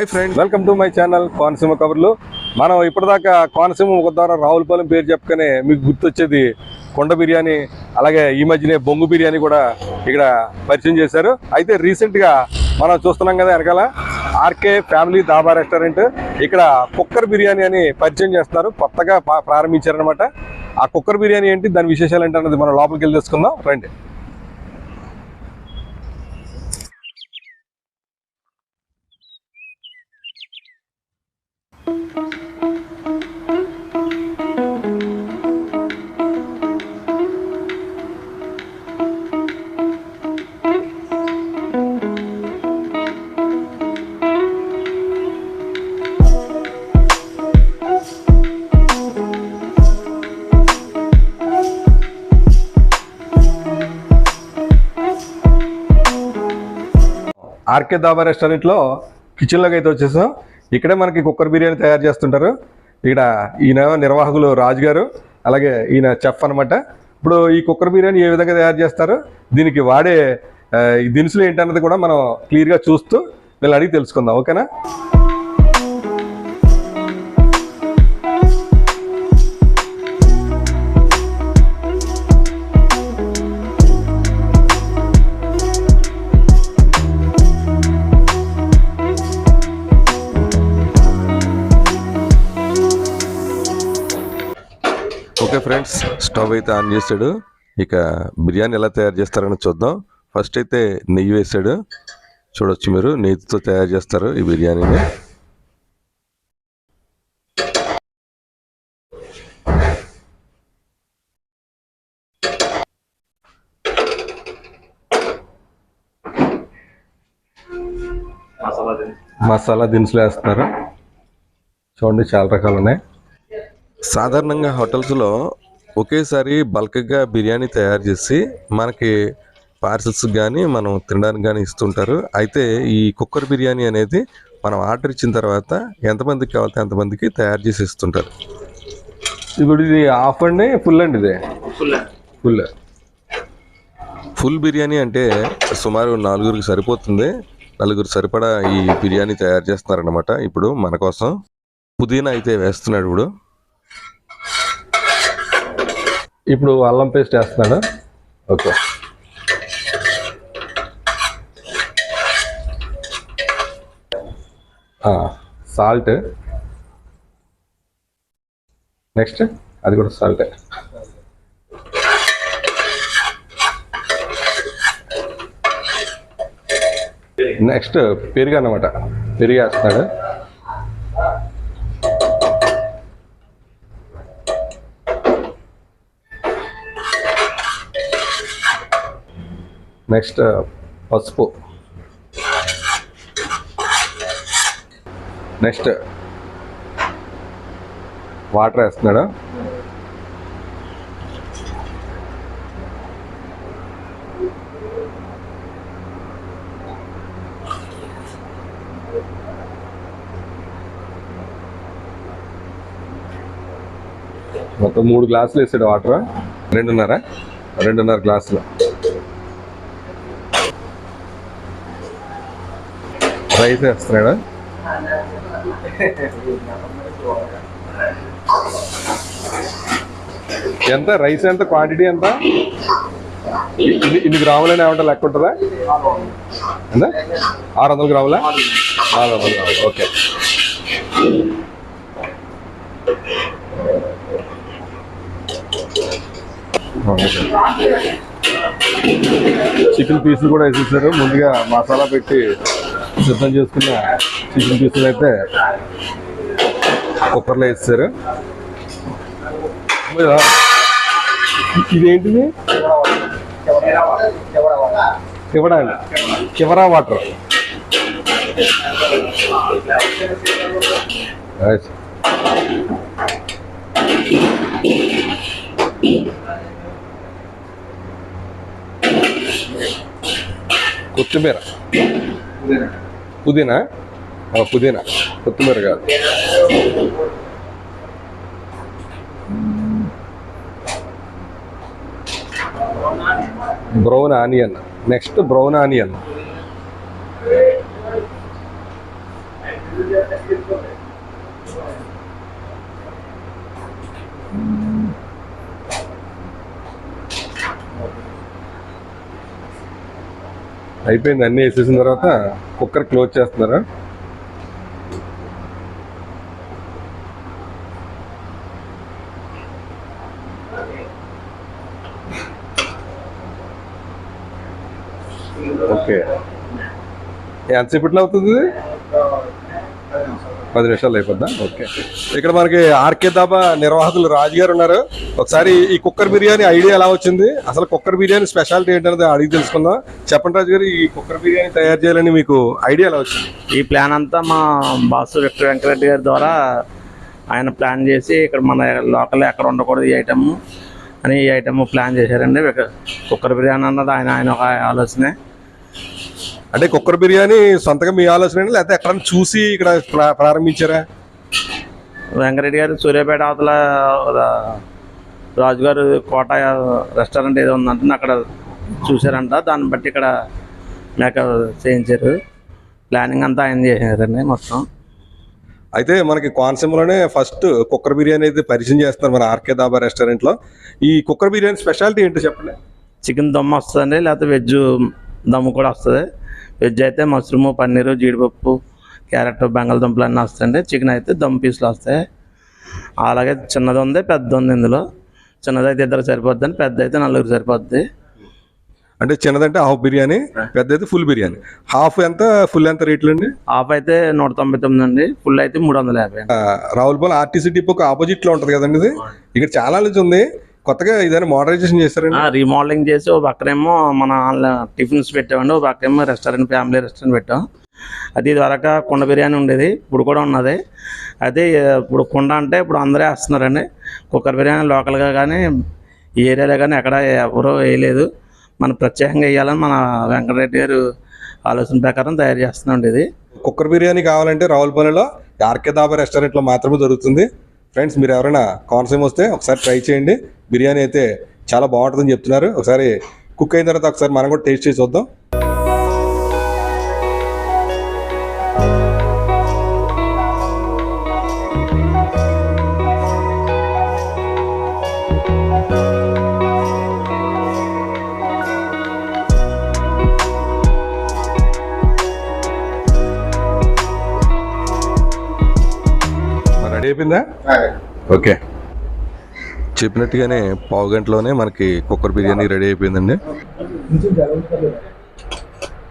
Hi friend welcome to my channel Konaseema కబుర్లు మనం ఇప్పటిదాకా కోనసీమ ముఖద్వారా రావులపాలెం పేరు చెప్పకనే మీకు గుర్తొచ్చేది కొండ బిర్యానీ అలాగే ఈ మధ్యనే బొంగు బిర్యానీ కూడా ఇక్కడ పరిచయం చేశారు. అయితే రీసెంట్గా మనం చూస్తున్నాం కదా వెనకాల ఆర్కే ఫ్యామిలీ దాబా రెస్టారెంట్. ఇక్కడ కుక్కర్ బిర్యానీ అని పరిచయం చేస్తున్నారు. కొత్తగా ప్రారంభించారనమాట ఆ కుక్కర్ బిర్యానీ ఏంటి దాని విశేషాలు ఏంటి అన్నది మనం లోపలికి వెళ్ళి తెలుసుకుందాం. రండి. ఆర్కే దాబా రెస్టారెంట్లో కిచెన్లోకి అయితే వచ్చేసాం. ఇక్కడే మనకి కుక్కర్ బిర్యానీ తయారు చేస్తుంటారు. ఇక్కడ ఈయన నిర్వాహకులు రాజు గారు అలాగే ఈయన చెఫ్ అనమాట ఇప్పుడు ఈ కుక్కర్ బిర్యానీ ఏ విధంగా తయారు చేస్తారు? దీనికి వాడే దినుసులు ఏంటన్నది కూడా మనం క్లియర్గా చూస్తూ వీళ్ళు అడిగి తెలుసుకుందాం. ఓకేనా? ఓకే ఫ్రెండ్స్ స్టవ్ అయితే ఆన్ చేశాడు ఇక బిర్యానీ ఎలా తయారు చేస్తారని చూద్దాం. ఫస్ట్ అయితే నెయ్యి వేసాడు. చూడొచ్చు మీరు నెయ్యితో తయారు చేస్తారు ఈ బిర్యానీని. మసాలా దినుసులు వేస్తున్నారు చూడండి చాలా రకాలు ఉన్నాయి. సాధారణంగా హోటల్స్లో ఒకేసారి బల్క్గా బిర్యానీ తయారు చేసి మనకి పార్సల్స్ కానీ మనం తినడానికి కానీ ఇస్తుంటారు. అయితే ఈ కుక్కర్ బిర్యానీ అనేది మనం ఆర్డర్ ఇచ్చిన తర్వాత ఎంతమందికి కావాలంటే అంతమందికి తయారు చేసి ఇస్తుంటారు. ఇప్పుడు ఇది హాఫ్ అండి ఫుల్ అండి ఇది? ఫుల్. ఫుల్ బిర్యానీ అంటే సుమారు నలుగురికి సరిపోతుంది. నలుగురు సరిపడా ఈ బిర్యానీ తయారు చేస్తున్నారన్నమాట. ఇప్పుడు మన కోసం పుదీనా అయితే వేస్తున్నాడు ఇప్పుడు. ఇప్పుడు అల్లం పేస్ట్ వేస్తున్నాడు ఓకే. సాల్ట్ నెక్స్ట్ అది కూడా సాల్ట్ నెక్స్ట్ పెరుగు అన్నమాట పెరుగు నెక్స్ట్ పసుపు. నెక్స్ట్ వాటర్ వేస్తున్నాడు. మొత్తం మూడు గ్లాసులు వేసాడు వాటర్. రెండున్నర. రెండున్నర గ్లాసులు. రైస్ వేస్తున్నాడు ఎంత? రైస్ ఎంత? క్వాంటిటీ ఎంత? ఇన్ని గ్రాములైనా ఏమంటా లెక్క ఉంటుందా? ఎంత? ఆరు వందల గ్రాములా? నాలుగు వందల గ్రాములు ఓకే చికెన్ పీసులు కూడా వేసేసారు. ముందుగా మసాలా పెట్టి సిద్ధం చేసుకున్న చికెన్ పీసులు అయితే కుక్కర్లో వేసేసారు మరి ఇదేంటిది? కివడా అండి. కివరా వాటర్. Nice. కొత్తిమీర. పుదీనా? పుదీనా. కొత్తిమీర కాదు. Brown onion. Next brown onion. అయిపోయింది అన్నీ వేసేసిన తర్వాత కుక్కర్ క్లోజ్ చేస్తున్నారా? ఓకే. ఎంతసేపట్లో అవుతుంది పది నిమిషాలు అయిపోద్దా? ఓకే. ఇక్కడ మనకి ఆర్కే దాబా నిర్వాహకులు రాజు గారు ఉన్నారు. ఒకసారి ఈ కుక్కర్ బిర్యానీ ఐడియా ఎలా వచ్చింది? అసలు కుక్కర్ బిర్యానీ స్పెషాలిటీ ఏంటనేది అడిగి తెలుసుకుందాం. చెప్పండి రాజు గారు ఈ కుక్కర్ బిర్యానీ తయారు చేయాలని మీకు ఐడియా ఎలా వచ్చింది? ఈ ప్లాన్ అంతా మా బాసు విక్టర్ వెంకరెడ్డి గారి ద్వారా ఆయన ప్లాన్ చేసి ఇక్కడ మన లోకల్ ఎక్కడ ఉండకూడదు ఈ ఐటమ్ అని ఈ ఐటమ్ ప్లాన్ చేశారండి. కుక్కర్ బిర్యానీ అన్నది ఆయన ఆయన ఒక ఆలోచనే. అంటే కుక్కర్ బిర్యానీ సొంతగా మీ ఆలోచన లేకపోతే ఎక్కడైనా చూసి ఇక్కడ ప్రా- ప్రారంభించారా? వెంకరెడ్డి గారు సూర్యాపేట అవతల రాజుగారు కోట రెస్టారెంట్ ఏదో ఉందంటే అక్కడ చూశారంట. దాన్ని బట్టి ఇక్కడ మేకప్ చేయించారు. ప్లానింగ్ అంతా ఆయన చేశారండి మొత్తం. అయితే మనకి కోనసీమలోనే ఫస్ట్ కుక్కర్ బిర్యానీ అయితే పరిచయం చేస్తున్నారు మన ఆర్కే దాబా రెస్టారెంట్లో ఈ కుక్కర్ బిర్యానీ స్పెషాలిటీ ఏంటో చెప్పండి? చికెన్ దమ్ వస్తుందండి లేకపోతే వెజ్ దమ్ కూడా వస్తుంది. వెజ్ అయితే మష్రూమ్ పన్నీరు జీడిపప్పు క్యారెట్ బంగాళదుంపలు అన్నీ వస్తాయండి. చికెన్ అయితే దమ్ పీసులు వస్తాయి. అలాగే చిన్నది ఉంది పెద్ద ఉంది ఇందులో. చిన్నది అయితే ఇద్దరు సరిపోద్ది పెద్ద అయితే నలుగురు సరిపోద్ది. అంటే చిన్నదంటే హాఫ్ బిర్యానీ పెద్దది ఫుల్ బిర్యానీ. హాఫ్ ఎంత ఫుల్ ఎంత రేట్లు అండి హాఫ్ అయితే నూట తొంభై తొమ్మిది అండి ఫుల్ అయితే మూడు వందల యాభై రావులపాలెం ఆర్టీసీ డిపోకి ఆపోజిట్లో ఉంటది కదండి ఇది. ఇక్కడ చాలా నుంచి ఉంది. కొత్తగా ఇదైనా మోడరైజేషన్ చేస్తారండి రీమోడలింగ్ చేసి ఓ పక్కనేమో మన టిఫిన్స్ పెట్టామండి ఓ పక్కనేమో రెస్టారెంట్ ఫ్యామిలీ రెస్టారెంట్ పెట్టాం. అది ఇదివరకు కుండ బిర్యానీ ఉండేది ఇప్పుడు కూడా ఉన్నది. అయితే ఇప్పుడు కుండ అంటే ఇప్పుడు అందరూ వేస్తున్నారండి. కుక్కర్ బిర్యానీ లోకల్గా కానీ ఈ ఏరియాలో కానీ ఎక్కడ ఎవరూ వేయలేదు. మనం ప్రత్యేకంగా వేయాలని మన వెంకటరెడ్డి గారు ఆలోచన ప్రకారం తయారు చేస్తున్నాం ఇది. కుక్కర్ బిర్యానీ కావాలంటే రావులపాలెంలో ఆర్కే దాబా రెస్టారెంట్లో మాత్రమే దొరుకుతుంది. ఫ్రెండ్స్ మీరు ఎవరైనా కోనసీమ వస్తే ఒకసారి ట్రై చేయండి. బిర్యానీ అయితే చాలా బాగుంటుందని చెప్తున్నారు. ఒకసారి కుక్ అయిన తర్వాత ఒకసారి మనం కూడా టేస్ట్ చేసి చూద్దాం. ఓకే. చెప్పినట్టుగానే పావు గంటలోనే మనకి కుక్కర్ బిర్యానీ రెడీ అయిపోయిందండి.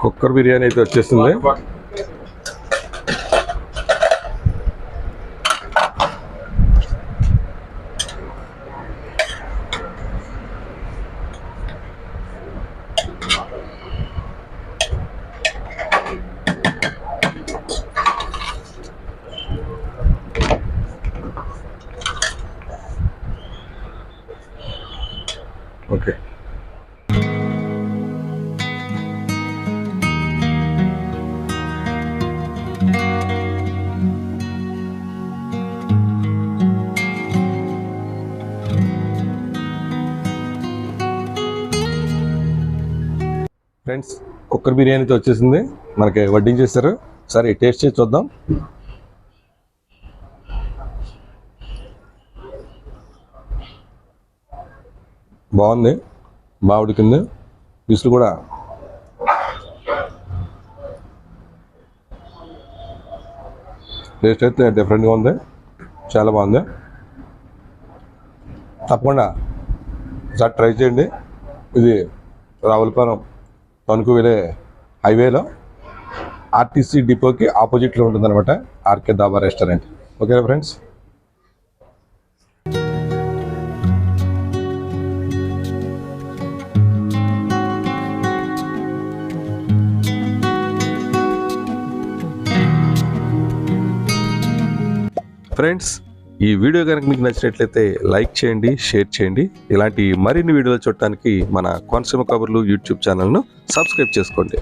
కుక్కర్ బిర్యానీ అయితే వచ్చేస్తుంది. ఫ్రెండ్స్ కుక్కర్ బిర్యానీతో వచ్చేసింది. మనకి వడ్డించేస్తారు సరే టేస్ట్ చేసి చూద్దాం. బాగుంది. బావుడి ఉడికింది. పీసులు కూడా. టేస్ట్ అయితే డిఫరెంట్గా ఉంది. చాలా బాగుంది. తప్పకుండా ఒకసారి ట్రై చేయండి. ఇది రావులపాలెం తణుకు వెళ్ళే హైవేలో ఆర్టీసీ డిపోకి ఆపోజిట్లో ఉంటుందన్నమాట ఆర్కే దాబా రెస్టారెంట్. ఓకేనా ఫ్రెండ్స్? ఫ్రెండ్స్ ఈ వీడియో కనుక మీకు నచ్చినట్లయితే లైక్ చేయండి షేర్ చేయండి. ఇలాంటి మరిన్ని వీడియోలు చూడటానికి మన కోనసీమ కబుర్లు యూట్యూబ్ ఛానల్ను సబ్స్క్రైబ్ చేసుకోండి.